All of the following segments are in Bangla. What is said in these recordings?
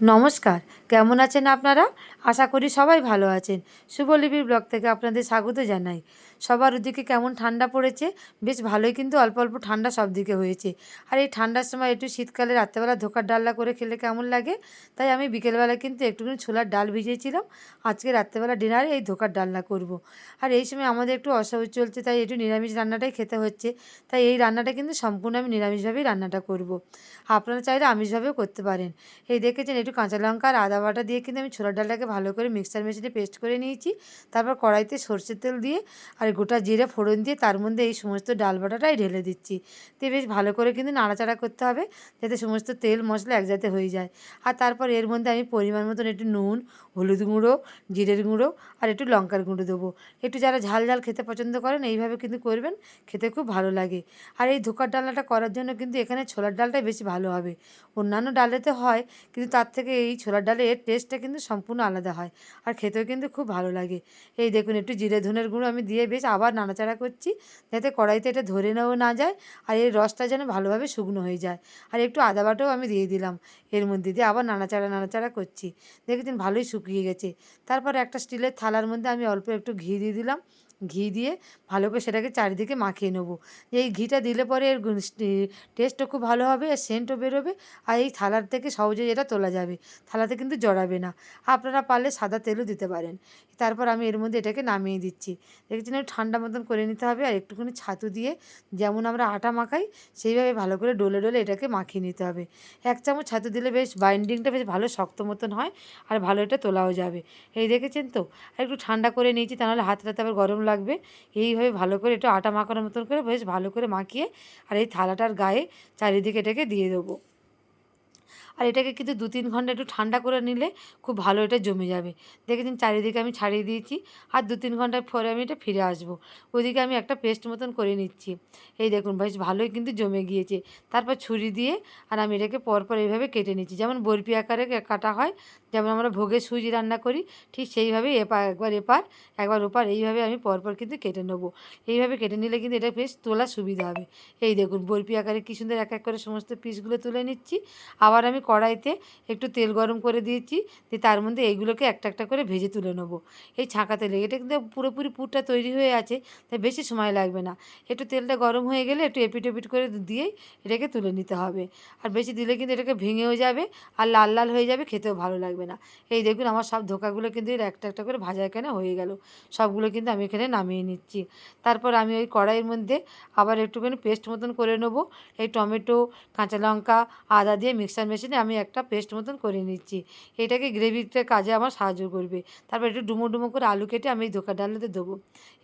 নমস্কার, কেমন আছেন আপনারা? আশা করি সবাই ভালো আছেন। শুভলিপির ব্লগ থেকে আপনাদের স্বাগত জানাই। সবার ওদিকে কেমন ঠান্ডা পড়েছে? বেশ ভালোই, কিন্তু অল্প অল্প ঠান্ডা সব দিকে হয়েছে। আর এই ঠান্ডার সময় একটু শীতকালে রাত্রেবেলা ধোকার ডালনা করে খেলে কেমন লাগে? তাই আমি বিকেলবেলা কিন্তু একটুখানি ছোলার ডাল ভিজিয়েছিলাম। আজকে রাত্রেবেলা ডিনারে এই ধোকার ডালনা করব। আর এই সময় আমাদের একটু অসহজ চলছে, তাই একটু নিরামিষ রান্নাটাই খেতে হচ্ছে। তাই এই রান্নাটা কিন্তু সম্পূর্ণ আমি নিরামিষভাবেই রান্নাটা করব। আপনারা চাইলে আমিষভাবেও করতে পারেন। এই দেখেছেন, একটু কাঁচা লঙ্কা আর আদা বাটা দিয়ে কিন্তু আমি ছোলার ডালটাকে ভালো করে মিক্সার মেশিনে পেস্ট করে নিয়েছি। তারপর কড়াইতে সর্ষের তেল দিয়ে আর গোটা জিরে ফোড়ন দিয়ে তার মধ্যে এই সমস্ত ডাল বাটাটাই ঢেলে দিচ্ছি। দিয়ে বেশ ভালো করে কিন্তু নাড়াচাড়া করতে হবে যাতে সমস্ত তেল মশলা একসাথে হয়ে যায়। আর তারপর এর মধ্যে আমি পরিমাণ মতন একটু নুন, হলুদ গুঁড়ো, জিরের গুঁড়ো আর একটু লঙ্কার গুঁড়ো দেবো। একটু যারা ঝাল ঝাল খেতে পছন্দ করেন এইভাবে কিন্তু করবেন, খেতে খুব ভালো লাগে। আর এই ধোকার ডালনাটা করার জন্য কিন্তু এখানে ছোলার ডালটাই বেশি ভালো হবে। অন্যান্য ডালেতে হয়, কিন্তু তার থেকে এই ছোলার ডালের টেস্টটা কিন্তু সম্পূর্ণ আলাদা হয়। আর খেতেও কিন্তু খুব ভালো লাগে। এই দেখুন, একটু জিরে ধনের গুঁড়ো আমি দিয়ে বেশ আবার নাড়াচাড়া করছি, যাতে কড়াইতে এটা ধরে নেওয়া না যায় আর এর রসটা যেন ভালোভাবে শুকনো হয়ে যায়। আর একটু আদা বাটাও আমি দিয়ে দিলাম। এর মধ্যে দিয়ে আবার নাড়াচাড়া নাড়াচাড়া করছি। দেখেছেন, ভালোই শুকিয়ে গেছে। তারপর একটা স্টিলের থালার মধ্যে আমি অল্প একটু ঘি দিয়ে দিলাম। ঘি দিয়ে ভালো করে সেটাকে চারিদিকে মাখিয়ে নেব। এই ঘিটা দিলে পরে এর টেস্টও খুব ভালো হবে আর সেন্টও বেরোবে আর এই থালার থেকে সহজে এটা তোলা যাবে। থালাতে কিন্তু জড়াবে না। আপনারা পারলে সাদা তেলও দিতে পারেন। তারপর আমি এর মধ্যে এটাকে নামিয়ে দিচ্ছি। দেখছেন একটু ঠান্ডা মতন করে নিতে হবে আর একটুখানি ছাতু দিয়ে যেমন আমরা আটা মাখাই, সেইভাবে ভালো করে ডলে ডলে এটাকে মাখিয়ে নিতে হবে। এক চামচ ছাতু দিলে বেশ বাইন্ডিংটা বেশ ভালো শক্ত মতন হয় আর ভালো এটা তোলাও যাবে। এই দেখেছেন তো? আর একটু ঠান্ডা করে নিয়েছি তাহলে হাতটাতে আবার গরম লাগবে। এইভাবে ভালো করে একটু আটা মাখানোর মতন করে বেশ ভালো করে মাখিয়ে আর এই থালাটার গায়ে চারিদিকে এটাকে দিয়ে দেবো। আর এটাকে কিন্তু দু তিন ঘণ্টা একটু ঠান্ডা করে নিলে খুব ভালো এটা জমে যাবে। দেখেছেন চারিদিকে আমি ছাড়িয়ে দিয়েছি, আর দু তিন ঘণ্টা পরে আমি এটা ফিরে আসব। ওইদিকে আমি একটা পেস্ট মতন করে নিচ্ছি। এই দেখুন বেশ ভালোই কিন্তু জমে গিয়েছে। তারপর ছুরি দিয়ে আর আমি এটাকে পরপর এইভাবে কেটে নিচ্ছি। যেমন বরফি আকারে কাটা হয়, যেমন আমরা ভোগে সুজি রান্না করি, ঠিক সেইভাবেই এপার একবার এপার, একবার ওপার এইভাবে আমি পরপর কিন্তু কেটে নেব। এইভাবে কেটে নিলে কিন্তু এটা বেশ তোলা সুবিধা হবে। এই দেখুন বরফি আকারে কী সুন্দর এক এক করে সমস্ত পিসগুলো তুলে নিচ্ছি। আবার আমি কড়াইতে একটু তেল গরম করে দিয়েছি, দিয়ে তার মধ্যে এইগুলোকে একটা একটা করে ভেজে তুলে নেব। এই ছাঁকা তেলে এটা কিন্তু পুরোপুরি পুরটা তৈরি হয়ে আছে, তাই বেশি সময় লাগবে না। একটু তেলটা গরম হয়ে গেলে একটু এপিট এপিট করে দিয়েই এটাকে তুলে নিতে হবে। আর বেশি দিলে কিন্তু এটাকে ভেঙেও যাবে, আর লাল লাল হয়ে যাবে, খেতেও ভালো লাগবে না। এই দেখুন আমার সব ধোকাগুলো কিন্তু এর একটা একটা করে ভাজা এখানে হয়ে গেল। সবগুলো কিন্তু আমি এখানে নামিয়ে নিচ্ছি। তারপর আমি ওই কড়াইয়ের মধ্যে আবার একটুখানি পেস্ট মতন করে নেব। এই টমেটো, কাঁচা লঙ্কা, আদা দিয়ে মিক্সার মেশিনে আমি একটা পেস্ট মতন করে নিচ্ছি। এটাকে গ্রেভিটা কাজে আমার সাহায্য করবে। তারপর একটু ডুমো ডুমো করে আলু কেটে আমি এই দোকান ডালাতে দেবো।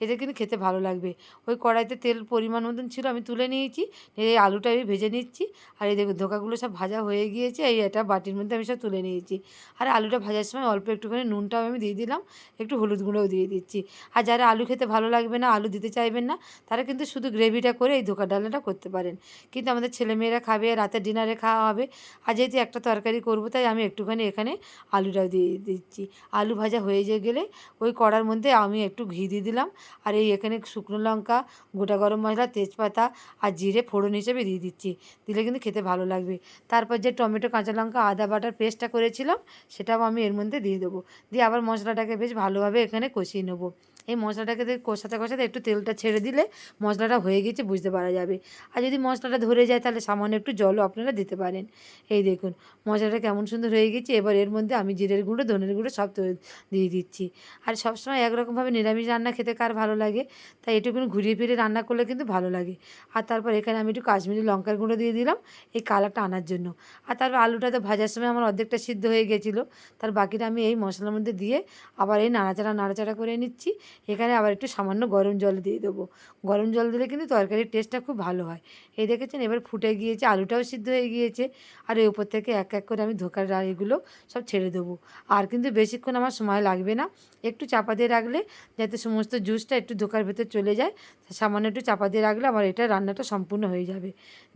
এতে কিন্তু খেতে ভালো লাগবে। ওই কড়াইতে তেল পরিমাণ মতন ছিল আমি তুলে নিয়েছি। এই আলুটা আমি ভেজে নিচ্ছি। আর এই দেখুন ধোকাগুলো সব ভাজা হয়ে গিয়েছে। এই এটা বাটির মধ্যে আমি সব তুলে নিয়েছি। আর আলুটা ভাজার সময় অল্প একটুখানি নুনটাও আমি দিয়ে দিলাম। একটু হলুদ গুঁড়োও দিয়ে দিচ্ছি। আর যারা আলু খেতে ভালো লাগবে না, আলু দিতে চাইবেন না, তারা কিন্তু শুধু গ্রেভিটা করে এই ধোকা ডালনাটা করতে পারেন। কিন্তু আমাদের ছেলেমেয়েরা খাবে, রাতের ডিনারে খাওয়া হবে। আর যেহেতু একটা তরকারি করব, তাই আমি একটুখানি এখানে আলুটাও দিয়ে দিচ্ছি। আলু ভাজা হয়ে যে গেলে ওই কড়ার মধ্যে আমি একটু ঘি দিয়ে দিলাম। আর এই এখানে শুকনো লঙ্কা, গোটা গরম মশলা, তেজপাতা আর জিরে ফোড়ন হিসেবে দিয়ে দিচ্ছি। দিলে কিন্তু খেতে ভালো লাগবে। তারপর যে টমেটো, কাঁচা লঙ্কা, আদা, বাটার পেস্টটা করেছিলাম, সেটাও আমি এর মধ্যে দিয়ে দেবো। দিয়ে আবার মশলাটাকে বেশ ভালোভাবে এখানে কষিয়ে নেব। এই মশলাটাকে কষাতে কষাতে একটু তেলটা ছেড়ে দিলে মশলাটা হয়ে গেছে, বুঝতে পারা যাবে। আর যদি মশলাটা ধরে যায়, তাহলে সামান্য একটু জলও আপনারা দিতে পারেন। এই দেখুন, মশলাটা কেমন সুন্দর হয়ে গেছে। এবার এর মধ্যে আমি জিরের গুঁড়ো, ধনের গুঁড়ো সব দিয়ে দিচ্ছি। আর সবসময় একরকমভাবে নিরামিষ রান্না খেতে কার ভালো লাগে? তাই এটুকুনি ঘুরিয়ে ফিরে রান্না করলে কিন্তু ভালো লাগে। আর তারপর এখানে আমি একটু কাশ্মীরি লঙ্কার গুঁড়ো দিয়ে দিলাম, এই কালারটা আনার জন্য। আর তারপর আলুটা তো ভাজার সময় আমার অর্ধেকটা সিদ্ধ হয়ে গেছিল। তার বাকিটা আমি এই মশলার মধ্যে দিয়ে আবার এই নাড়াচাড়া নাড়াচাড়া করে নিচ্ছি। এখানে আবার একটু সামান্য গরম জল দিয়ে দেবো। গরম জল দিলে কিন্তু তরকারির টেস্টটা খুব ভালো হয়। এই দেখেছেন, এবার ফুটে গিয়েছে, আলুটাও সিদ্ধ হয়ে গিয়েছে। আর এই উপর থেকে এক এক করে আমি ধোকার এগুলো সব ছেড়ে দেবো। আর কিন্তু বেশিক্ষণ আমার সময় লাগবে না। একটু চাপা দিয়ে রাখলে যাতে সমস্ত জুসটা একটু ধোকার ভেতর চলে যায়, সামান্য একটু চাপা দিয়ে রাখলে আমার এটা রান্নাটা সম্পূর্ণ হয়ে যাবে।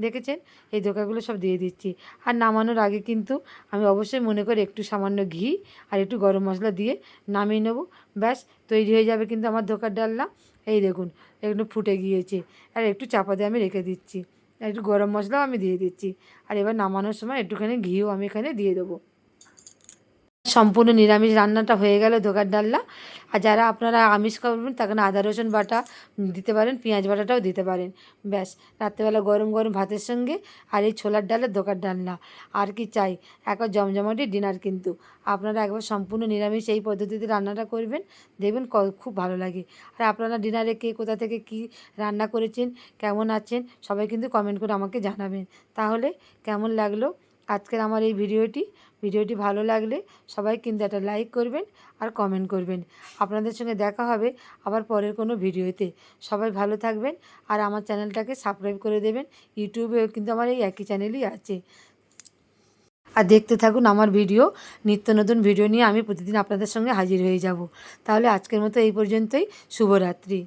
দেখেছেন? এই ধোকাগুলো সব দিয়ে দিচ্ছি। আর নামানোর আগে কিন্তু আমি অবশ্যই মনে করি একটু সামান্য ঘি আর একটু গরম মশলা দিয়ে নামিয়ে নেব। ব্যাস তৈরি হয়ে যাবে কিন্তু আমার ধোকার ডালনা। এই দেখুন, একটু ফুটে গিয়েছে। আর একটু চাপা দিয়ে আমি রেখে দিচ্ছি। আর একটু গরম মশলাও আমি দিয়ে দিচ্ছি। আর এবার নামানোর সময় একটুখানি ঘিও আমি এখানে দিয়ে দেবো। সম্পূর্ণ নিরামিষ রান্নাটা হয়ে গেল দোকান ডাল্লা আর যারা আপনারা আমিষ করবেন তখন আদা, রসুন বাটা দিতে পারেন, পেঁয়াজ বাটাটাও দিতে পারেন। ব্যাস, রাত্রেবেলা গরম গরম ভাতের সঙ্গে আর এই ছোলার ডালের দোকান ডালনা। আর কি চাই, একবার জমজমাটি ডিনার কিন্তু। আপনারা একবার সম্পূর্ণ নিরামিষ এই পদ্ধতিতে রান্নাটা করবেন, দেখবেন খুব ভালো লাগে। আর আপনারা ডিনারে কে কোথা থেকে কি রান্না করেছেন, কেমন আছেন, সবাই কিন্তু কমেন্ট করে আমাকে জানাবেন। তাহলে কেমন লাগল? আজকের আমার এই ভিডিওটি। ভিডিওটি ভালো লাগলে সবাই কিন্তু একটা লাইক করবেন আর কমেন্ট করবেন। আপনাদের সঙ্গে দেখা হবে আবার পরের কোনো ভিডিওতে। সবাই ভালো থাকবেন আর আমার চ্যানেলটাকে সাবস্ক্রাইব করে দেবেন। ইউটিউবেও কিন্তু আমার এই একই চ্যানেলই আছে। আর দেখতে থাকুন আমার ভিডিও। নিত্য নতুন ভিডিও নিয়ে আমি প্রতিদিন আপনাদের সঙ্গে হাজির হয়ে যাব। তাহলে আজকের মতো এই পর্যন্তই। শুভরাত্রি।